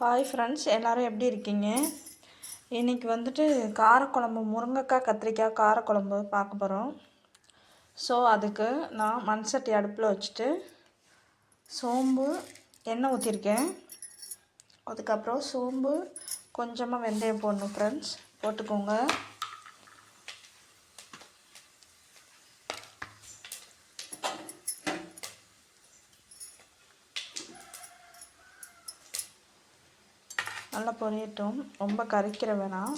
Hi friends எல்லோரும் எப்படி இருக்கீங்க? இன்றைக்கி வந்துட்டு காரக்குழம்பு முருங்கைக்காய் கத்திரிக்காய் காரக்குழம்பு பார்க்க போகிறோம் ஸோ அதுக்கு நான் மண் சட்டி அடுப்பில் வச்சுட்டு சோம்பு எண்ணெய் ஊற்றிருக்கேன் அதுக்கப்புறம் சோம்பு கொஞ்சமாக வெந்தயம் போடணும் ஃப்ரெண்ட்ஸ் போட்டுக்கோங்க. நல்லா பொரியட்டும். ரொம்ப கரைக்கிற வேணாம்.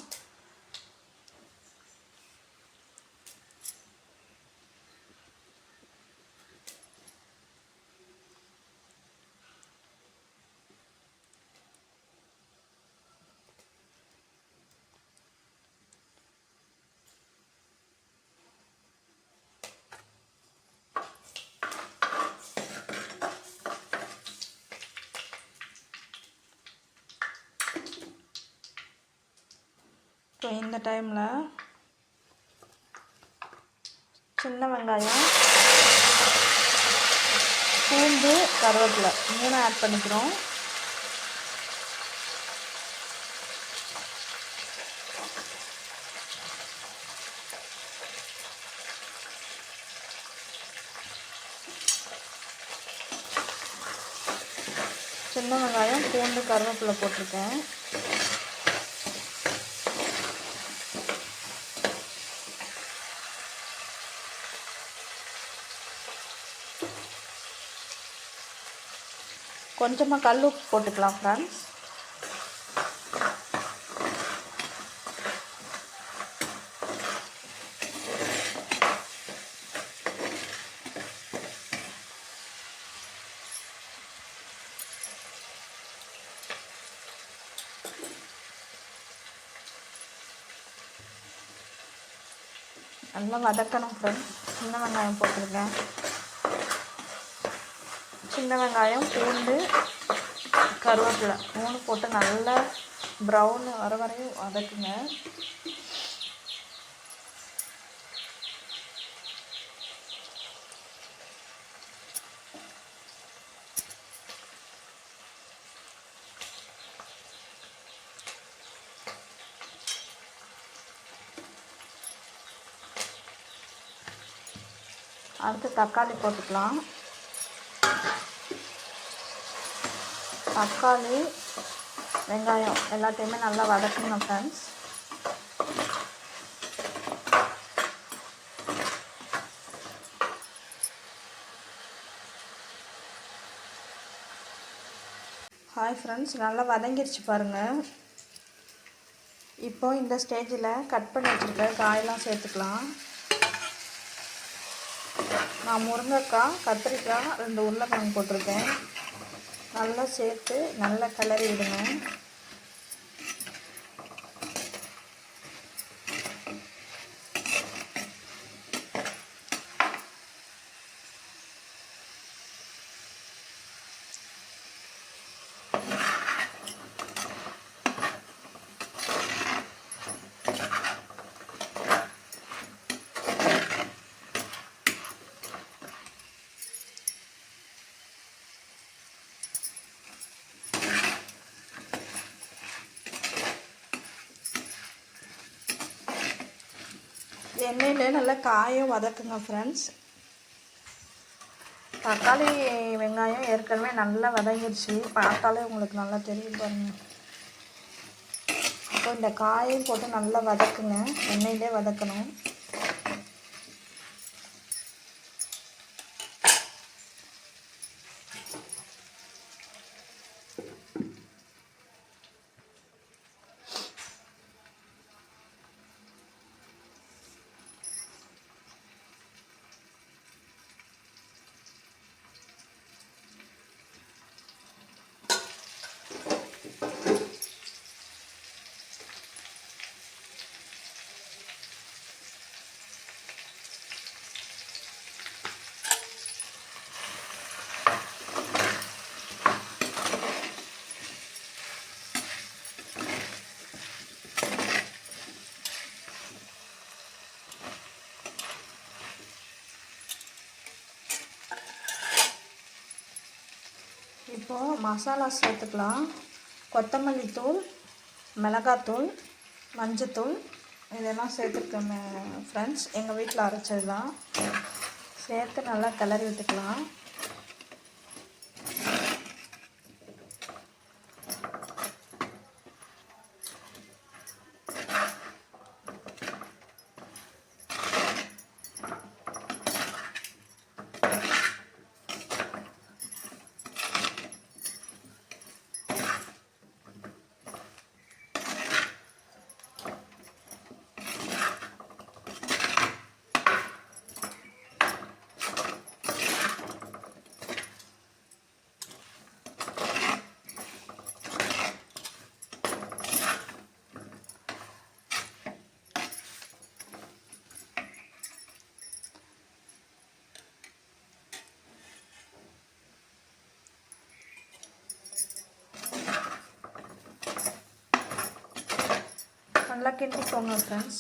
இப்போ இந்த டைமில் சின்ன வெங்காயம் பூண்டு கருவேப்பிலை. மூணு ஆட் பண்ணிக்கிறோம். சின்ன வெங்காயம் பூண்டு கருவேப்பிலை போட்டிருக்கேன். கொஞ்சமாக கல் உப்பு போட்டுக்கலாம் ஃப்ரெண்ட்ஸ் நல்லா வதக்கணும் ஃப்ரெண்ட்ஸ் சின்ன வெங்காயம் போட்டிருக்கேன். சின்ன வெங்காயம் பூண்டு கருவேப்பிலை. மூணு போட்டு நல்லா ப்ரௌன் வர வரையும் வதக்குங்க. அடுத்து தக்காளி போட்டுக்கலாம். தக்காளி வெங்காயம் எல்லாத்தையுமே நல்லா வதக்கணும் ஃப்ரெண்ட்ஸ் ஹாய் ஃப்ரெண்ட்ஸ் நல்லா வதங்கிருச்சு பாருங்கள் இப்போ இந்த ஸ்டேஜில் கட் பண்ணி வச்சுருக்க காயெல்லாம் சேர்த்துக்கலாம். நான் முருங்கைக்காய் கத்திரிக்காய் ரெண்டு உருளைக்கிழங்கு போட்டிருக்கேன். நல்லா சேர்த்து நல்லா கிளறி விடுங்க எண்ணெயில் நல்லா காயம் வதக்குங்க ஃப்ரெண்ட்ஸ் தக்காளி வெங்காயம் ஏற்கனவே நல்லா வதங்கிடுச்சு பார்த்தாலே உங்களுக்கு நல்லா தெரியும் பாருங்கள் அப்போ இந்த காயும் போட்டு நல்லா வதக்குங்க. எண்ணெயிலே வதக்கணும். இப்போது மசாலா சேர்த்துக்கலாம். கொத்தமல்லி தூள் மிளகாத்தூள் மஞ்சத்தூள் இதெல்லாம் சேர்த்துருக்கோம் ஃப்ரெண்ட்ஸ் எங்கள் வீட்டில் அரைச்சது தான் சேர்த்து நல்லா கிளறி விட்டுக்கலாம். நல்லா கிண்டிக்கோங்க ஃப்ரெண்ட்ஸ்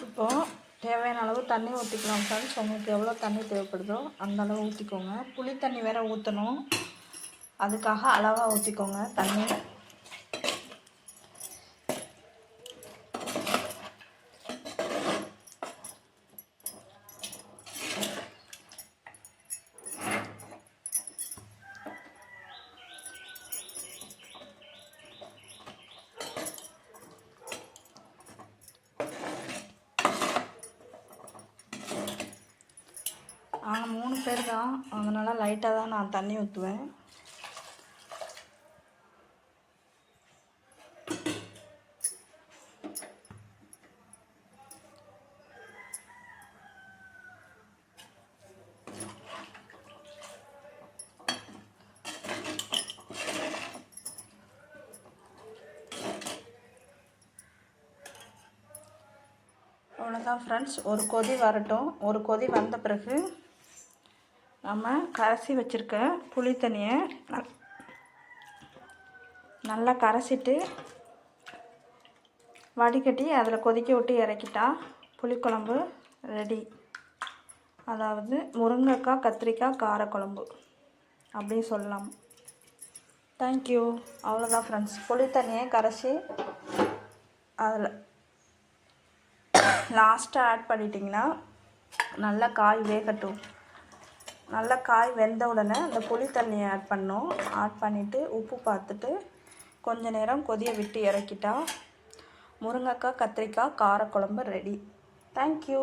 இப்போது தேவையான அளவு தண்ணி ஊற்றிக்கலாம் ஃப்ரெண்ட்ஸ் உங்களுக்கு எவ்வளோ தண்ணி தேவைப்படுதோ அந்த அளவு ஊற்றிக்கோங்க புளி தண்ணி வேற ஊற்றணும் அதுக்காக அளவாக ஊற்றிக்கோங்க தண்ணி நாங்கள் மூணு பேர் தான். அதனால் லைட்டாக தான் நான் தண்ணி ஊற்றுவேன் அவ்வளோதான் ஃப்ரெண்ட்ஸ் ஒரு கொதி வரட்டும். ஒரு கொதி வந்த பிறகு நம்ம கரைசி வச்சுருக்க புளி தண்ணியை நல்லா கரைச்சிட்டு வடிகட்டி அதில் கொதிக்க விட்டு இறக்கிட்டா புளிக்குழம்பு ரெடி அதாவது முருங்கைக்காய் கத்திரிக்காய் காரக்குழம்பு. அப்படின்னு சொல்லலாம். தேங்க்யூ அவ்வளோதான் ஃப்ரெண்ட்ஸ் புளி தண்ணியை கரைச்சி அதில் லாஸ்ட்டாக ஆட் பண்ணிட்டிங்கன்னா நல்லா காய் வேகட்டும். நல்லா காய் வெந்த உடனே அந்த புளி தண்ணியை ஆட் பண்ணோம். ஆட் பண்ணிவிட்டு உப்பு பார்த்துட்டு கொஞ்ச நேரம் கொதிய விட்டு இறக்கிட்டா முருங்கைக்காய் கத்திரிக்காய் காரக்குழம்பு ரெடி தேங்க்யூ